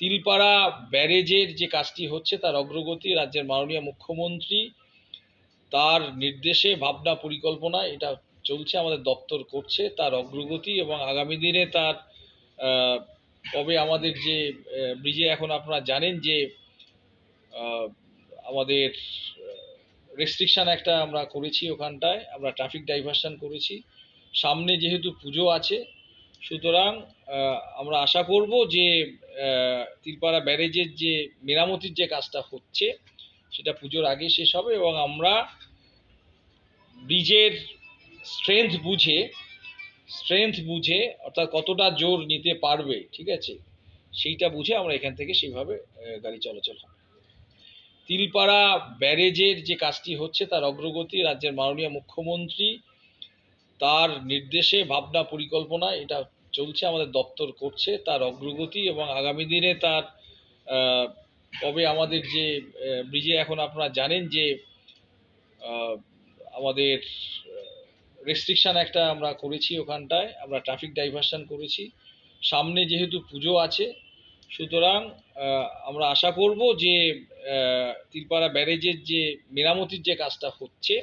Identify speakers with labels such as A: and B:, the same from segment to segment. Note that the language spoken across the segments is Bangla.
A: তিলপাড়া ব্যারেজের যে কাজটি হচ্ছে, তার অগ্রগতি রাজ্যের মাননীয় মুখ্যমন্ত্রী তার নির্দেশে, ভাবনা, পরিকল্পনা, এটা চলছে, আমাদের দপ্তর করছে, তার অগ্রগতি এবং আগামী দিনে তার কবে আমাদের যে ব্রিজে এখন আপনারা জানেন যে আমাদের রেস্ট্রিকশন একটা আমরা করেছি ওখানটায়, আমরা ট্রাফিক ডাইভারশন করেছি। সামনে যেহেতু পুজো আছে সুতরাং আমরা আশা করব যে তিলপাড়া ব্যারেজের যে মেরামতির যে কাজটা হচ্ছে, সেটা পুজোর আগে শেষ হবে এবং আমরা ব্রিজের স্ট্রেংথ বুঝে স্ট্রেংথ বুঝে অর্থাৎ কতটা জোর নিতে পারবে, ঠিক আছে? সেইটা বুঝে আমরা এখান থেকে সেইভাবে গাড়ি চলাচল হবে। তিলপাড়া ব্যারেজের যে কাজটি হচ্ছে, তার অগ্রগতি রাজ্যের মাননীয় মুখ্যমন্ত্রী তার নির্দেশে ভাবনা পরিকল্পনা, এটা চলছে, আমাদের দপ্তর করছে, তার অগ্রগতি এবং আগামী দিনে তার কবে আমাদের যে ব্রিজে এখন আপনারা জানেন যে আমাদের রেস্ট্রিকশন একটা আমরা করেছি ওখানটায়, আমরা ট্রাফিক ডাইভারশন করেছি। সামনে যেহেতু পুজো আছে, সুতরাং আমরা আশা করব যে তিলপাড়া ব্যারেজের যে মেরামতির যে কাজটা হচ্ছে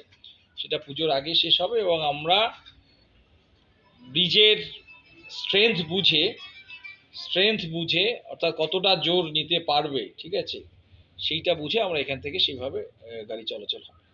A: সেটা পুজোর আগে শেষ হবে এবং আমরা ব্রিজের স্ট্রেংথ বুঝে স্ট্রেংথ বুঝে অর্থাৎ কতটা জোর নিতে পারবে, ঠিক আছে? সেইটা বুঝে আমরা এখান থেকে সেইভাবে গাড়ি চলাচল হবে।